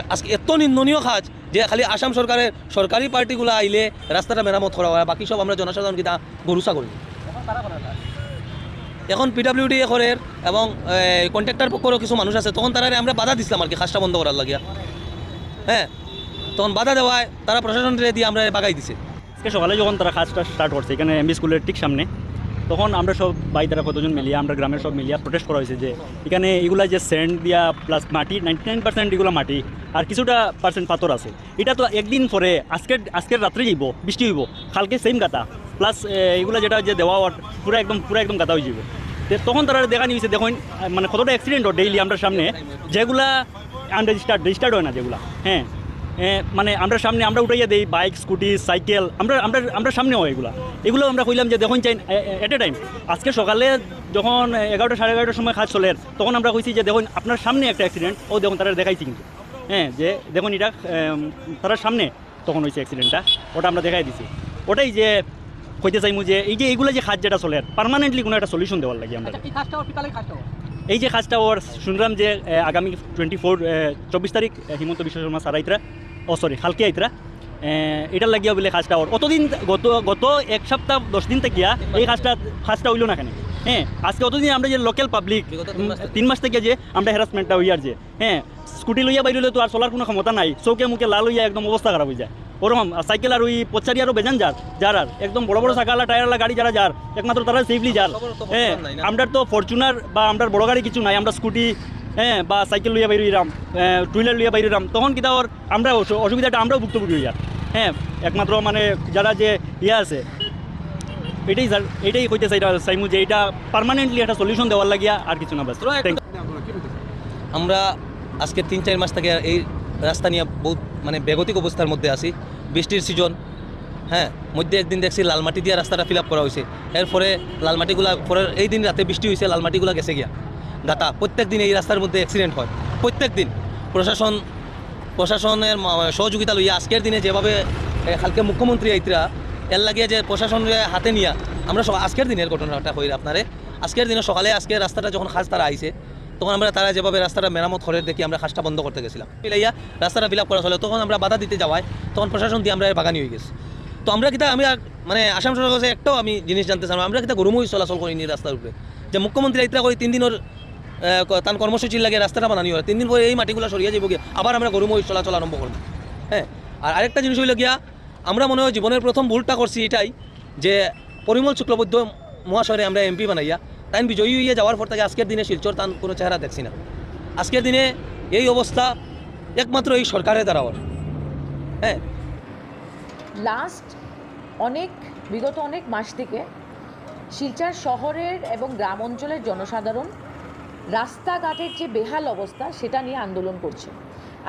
আর আজকে এত নিন্দনীয় কাজ যে খালি আসাম সরকারের সরকারি পার্টিগুলো আইলে রাস্তাটা মেরামত করা হয়, বাকি সব আমরা জনসাধারণ কিনা গরুসা করি এখন পিডাব্লিউডি এখরের এবং কন্ট্রাক্টর পক্ষেরও কিছু মানুষ আছে, তখন তারা আমরা বাধা দিছিলাম আর কি, কাজটা বন্ধ করার লাগিয়া। হ্যাঁ তখন বাধা দেওয়ায় তারা প্রশাসন দিয়ে আমরা বাগাই দিছে। সকালে যখন তারা কাজটা স্টার্ট করছে, এখানে এমবি স্কুলের ঠিক সামনে তখন আমরা সব বাই বাইদারা কতজন মিলিয়ে, আমরা গ্রামের সব মিলিয়ে প্রোটেস্ট করা হয়েছে যে এখানে এগুলা যে স্যান্ড দিয়া প্লাস মাটি নাইনটি নাইন পার্সেন্ট মাটি আর কিছুটা পার্সেন্ট পাথর আছে। এটা তো একদিন পরে আজকের আজকের রাত্রে যাইব বৃষ্টি হইব, কালকে সেম গাতা। প্লাস এগুলো যেটা যে দেওয়া পুরো একদম পুরো একদম গাতা হয়ে যাব তখন তারা দেখা নিয়েছে দেখুন মানে কতটা অ্যাক্সিডেন্ট ডেইলি আমরা সামনে। যেগুলা আনরেজিস্টার্ড রেজিস্টার্ড হয় না যেগুলা হ্যাঁ। মানে আমরা সামনে আমরা উঠাইয়া দেই বাইক স্কুটি সাইকেল আমরা আমরা আমরা সামনে হয় এগুলা। এগুলো আমরা কইলাম যে দেখুন চাই এট এ টাইম আজকে সকালে যখন এগারোটা সাড়ে এগারোটার সময় কাজ চলে তখন আমরা কইছি যে দেখুন আপনার সামনে একটা অ্যাক্সিডেন্ট ও দেখুন তারা দেখাইছি কিন্তু। হ্যাঁ যে দেখুন এটা তারা সামনে তখন হয়েছে অ্যাক্সিডেন্টটা ওটা আমরা দেখাই দিছি। ওটাই যে কইতে চাইমু যে এই যে এইগুলো যে কাজ যেটা চলে পার্মানেন্টলি কোনো একটা সলিউশন দেওয়ার লাগে আমরা। এই ওর এই যে কাজটা ওর শুনলাম যে আগামী টোয়েন্টি ফোর চব্বিশ তারিখ হিমন্ত বিশ্ব শর্মা স্যার আইতরা ও সরি খালকে আইতরা। এটার লাগিয়া বলে কাজটা ওর। অতদিন গত গত এক সপ্তাহ দশ দিন থেকে এই কাজটা কাজটা হইল না কেন। হ্যাঁ আজকে অতদিন আমরা যে লোকাল পাবলিক তিন মাস থেকে। যে আমরা হ্যারাসমেন্টটা হইয়ার যে। হ্যাঁ স্কুটি লইয়া বাইরে তো আর চলার কোনো ক্ষমতা নাই। চৌকে মুখে লাল হইয়া একদম অবস্থা খারাপ হয়ে যায়। ওরকম সাইকেল আর ওই পচারি আরও বেজান যার যার আর। একদম বড় বড় সাকালা টায়ারওয়ালা গাড়ি যারা যার একমাত্র তারা সেফলি যার। হ্যাঁ। আমরা তো ফরচুনার বা আমরা বড় গাড়ি কিছু নাই। আমরা স্কুটি হ্যাঁ বা সাইকেল লইয়া বাইরে রাম টু হুইলার লইয়া বাইরে রাম তখন কিতা ওর আমরা অসুবিধাটা আমরাও ভুক্তভোগী হই আর হ্যাঁ একমাত্র মানে যারা যে ইয়ে আছে এটাই স্যার এটাই কইতে চাই চাইমু যে এটা পার্মানেন্টলি একটা সলিউশন দেওয়ার লাগিয়া আর কিছু না বাস আমরা আজকে তিন চার মাস থেকে এই রাস্তা নিয়ে বহুত মানে বেগতিক অবস্থার মধ্যে আছি। বৃষ্টির সিজন হ্যাঁ মধ্যে একদিন দেখছি লালমাটি দিয়ে রাস্তাটা ফিল আপ করা হয়েছে এরপরে লালমাটিগুলা পরে এই দিন রাতে বৃষ্টি হয়েছে লালমাটিগুলা গেছে গিয়া। গাতা প্রত্যেক দিন এই রাস্তার মধ্যে অ্যাক্সিডেন্ট হয়। প্রত্যেক দিন। প্রশাসন, প্রশাসনের সহযোগিতা লইয়া আজকের দিনে যেভাবে কালকে মুখ্যমন্ত্রী আইতরা, এর লাগিয়ে যে প্রশাসনের হাতে নিয়া, আমরা আজকের দিনের ঘটনাটা হই আপনারে। আজকের দিনে সকালে আজকে রাস্তাটা যখন খাস তারা আইছে, তখন আমরা তারা যেভাবে রাস্তাটা মেরামত করে দেখি আমরা খাসটা বন্ধ করতে গেছিলাম। মিলাইয়া রাস্তাটা ফিল করা চলে, তখন আমরা বাধা দিতে যাওয়ায় তখন প্রশাসন দিয়ে আমরা বাগানি হয়ে গেছি। তো আমরা কিতা, আমি মানে আসাম সরকার কাছে একটাও আমি জিনিস জানতে চাই আমরা কিতা গরুমই চলাচল করিনি রাস্তার উপরে। যে মুখ্যমন্ত্রী আইতরা কই তিন দিনের তার কর্মসূচির লাগে, রাস্তাটা বানানি হয়। তিন দিন পরে এই মাটিগুলো সরিয়ে যাব গিয়ে। আবার আমরা গরুমই চলাচল আরম্ভ করব। হ্যাঁ? আর আরেকটা জিনিস হইল গিয়া, আমরা মনে হয় জীবনের প্রথম ভুলটা করছি এটাই যে, পরিমল শুক্লবৈদ্য মহাশয়রে আমরা এমপি বানাইয়া তাই বিজয়ী হইয়া যাওয়ার পর থেকে আজকের দিনে শিলচর তান কোনো চেহারা দেখছি না। আজকের দিনে এই অবস্থা একমাত্র এই সরকারের দ্বারা হ্যাঁ। লাস্ট অনেক, বিগত অনেক মাস থেকে শিলচর শহরের এবং গ্রাম অঞ্চলের জনসাধারণ রাস্তাঘাটের যে বেহাল অবস্থা, সেটা নিয়ে আন্দোলন করছে।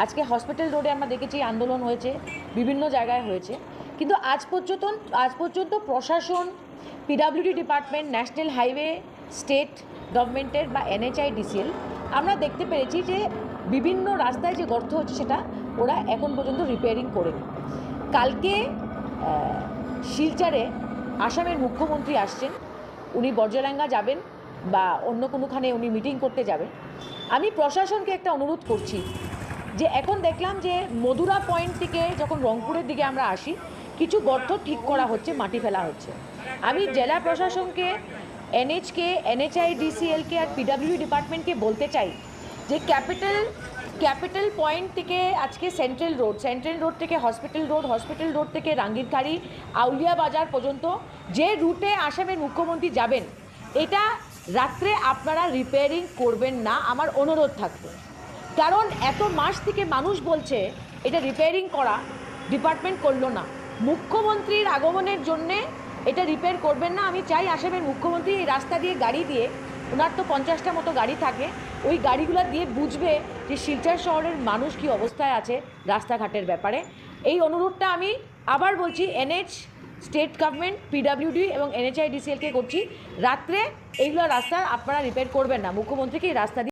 আজকে হসপিটাল রোডে আমরা দেখেছি আন্দোলন হয়েছে, বিভিন্ন জায়গায় হয়েছে। কিন্তু আজ পর্যন্ত আজ পর্যন্ত প্রশাসন PWD department, national highway, state গভর্নমেন্টের বা এনএচআই ডিসিএল আমরা দেখতে পেরেছি যে বিভিন্ন রাস্তায় যে গর্ত হচ্ছে সেটা ওরা এখন পর্যন্ত রিপেয়ারিং করেনি। কালকে শিলচারে আসামের মুখ্যমন্ত্রী আসছেন, উনি বর্জরাঙ্গা যাবেন। বা অন্য কোনোখানে উনি মিটিং করতে যাবেন আমি প্রশাসনকে একটা অনুরোধ করছি যে এখন দেখলাম যে মধুরা পয়েন্ট থেকে যখন রংপুরের দিকে আমরা আসি, কিছু গর্ত ঠিক করা হচ্ছে, মাটি ফেলা হচ্ছে। আমি জেলা প্রশাসনকে এনএইচকে এনএচআই ডিসিএলকে আর পিডাব্লিউ ডিপার্টমেন্টকে বলতে চাই যে ক্যাপিটাল ক্যাপিটাল পয়েন্ট থেকে আজকে সেন্ট্রাল রোড সেন্ট্রাল রোড থেকে হসপিটাল রোড হসপিটাল রোড থেকে রাঙ্গিরখাড়ি, আউলিয়া বাজার পর্যন্ত যে রুটে আসামের মুখ্যমন্ত্রী যাবেন, এটা রাত্রে আপনারা রিপেয়ারিং করবেন না, আমার অনুরোধ থাকবে। কারণ এত মাস থেকে মানুষ বলছে, এটা রিপেয়ারিং করা ডিপার্টমেন্ট করল না। মুখ্যমন্ত্রীর আগমনের জন্যে এটা রিপেয়ার করবেন না, আমি চাই আসামের মুখ্যমন্ত্রী এই রাস্তা দিয়ে গাড়ি দিয়ে, ওনার তো পঞ্চাশটা মতো গাড়ি থাকে, ওই গাড়িগুলো দিয়ে বুঝবে যে শিলচর শহরের মানুষ কি অবস্থায় আছে রাস্তাঘাটের ব্যাপারে। এই অনুরোধটা আমি আবার বলছি এনএচ স্টেট গভর্নমেন্ট পিডাব্লিউডি এবং এনএচআইডিসিএলকে করছি। রাত্রে এইগুলো রাস্তা আপনারা রিপেয়ার করবেন না। মুখ্যমন্ত্রীকে এই রাস্তা